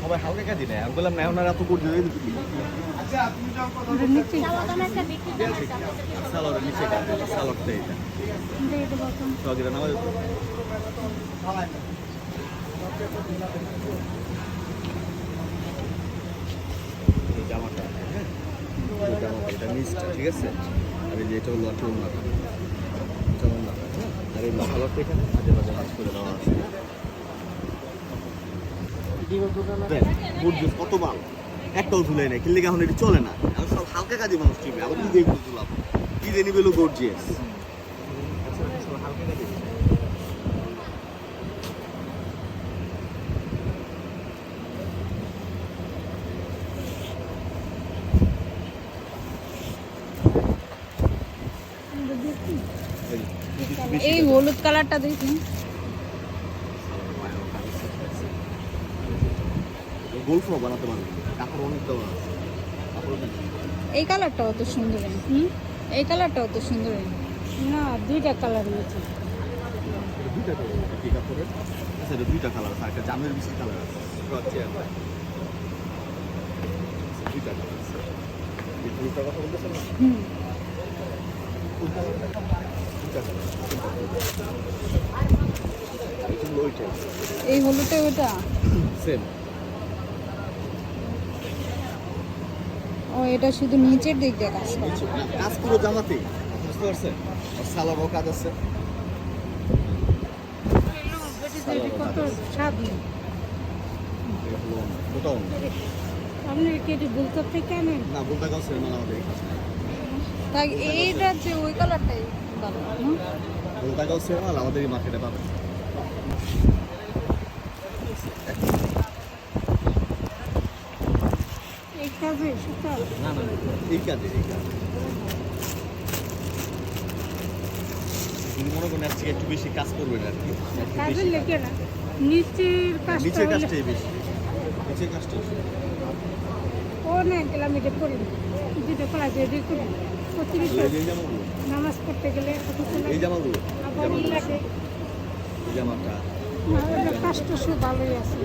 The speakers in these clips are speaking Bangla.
সবাই হালকা কাজি আমি বললাম না ওনারা নিচে সালোয়ারটা এটা নামাজ এই জামাটা হ্যাঁ? জামাটা এটা নিচটা ঠিক আছে? আর যেটা যে হলো ওন্নাটা এটা ওন্নাটা হ্যাঁ আর এই সালোয়ারটা এখানে মাঝে মাঝে মাছ করে দেওয়া আছে। দেখ, বুট কত মাল একটাও ঝুলে নেই কিনলে এখন এটা চলে না? এখন সব হালকা কাজে মানুষ টিপে আবার নিজে এগুলো ঝুলাবো। নিজে নিবে হলো গর্জিয়াস আমরা দেখি। এই হলুদ কালারটা দেখি গোল ফ্রক বানাতে পারবে। কাপড় অনেক দেওয়া আছে। এই কালারটা অত সুন্দর হুম? এই কালারটা অত সুন্দর না দুইটা কালার রয়েছে এটা দুইটা কালার কি কাপড়ের আচ্ছা এটা দুইটা কালার আছে। একটা জামের বেশি কালার আছে। দুইটা কালার আছে। কথা বলতেছেন হুম। এই হলুদটা ওটা? সেম ও এটা শুধু নিচের দিক দিয়ে কাজ করে। কাজ পুরো জামাতে। বুঝতে পারছেন? আর সালোয়ারও কাজ আছে। কত স্বাধীন ওটাও আপনি কি এটি ভুল করতে কেন? না বলতে গাছ মানে আমাদের এই কাজ এইটা যে ওই কালারটাই ভালো? বলতে গাছ মাল আমাদের এই মার্কেটে পাবেন এই কাজে না না এই কাজে এই কাজে। মনে করেন আজকে একটু বেশি কাজ করবেন আর কি? কাজের লেগে না নিচের কাজটা নিচের কাজটাই বেশি নিচের কাজটাই ও না গেলাম এটা করি দুটো কলা দিয়ে দিয়ে করি। যে নামাজ পড়তে গেলে এই জামাগুলো লাগে। জামাটা? কাজটা ভালোই আছে।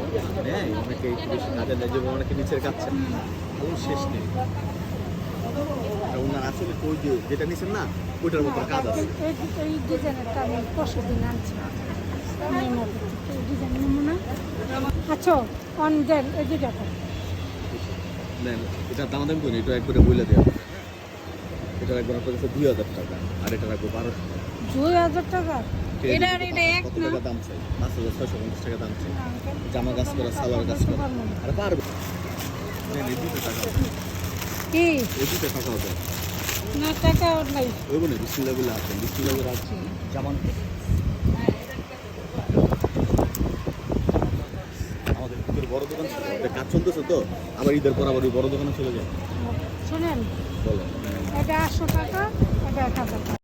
হ্যাঁ অনেকে বেশি যেমন অনেকে নিচের ভালো শেষ নেই। ওনার আসলে ওই যে যেটা নিছেন না ওইটার মতো কাজ আছে। এই- এই এই ডিজাইনেরটা আমি পরশু দিন আনছি এই ডিজাইন নেব না। আচ্ছা অন দেন এই। নেন এটা দাম দাম করি এটা একবারে বলে দেওয়া এটা একবার আপনার কাছে দুই হাজার টাকা আর এটা রাখব বারোশো টাকা। দুই হাজার টাকা? এটা এটা এক না? দাম চাই? পাঁচ হাজার ছয়শো পঞ্চাশ টাকা দাম চাই। জামা করা সালোয়ার কাজ করা। পারব। পারবে এই দুটো কি? এই দুটো টাকা হবে। না টাকা ওর নাই। ওই বলে বিসমিল্লাহ বলে আসবেন বিসমিল্লাহ বলে আসছেন জামান আমাদের বড় দোকান ছিল কাজ চলতেছে তো আবার ঈদের পর আবার ওই বড় দোকানে চলে যায়। শোনেন? এটা আটশো টাকা এটা এক হাজার টাকা।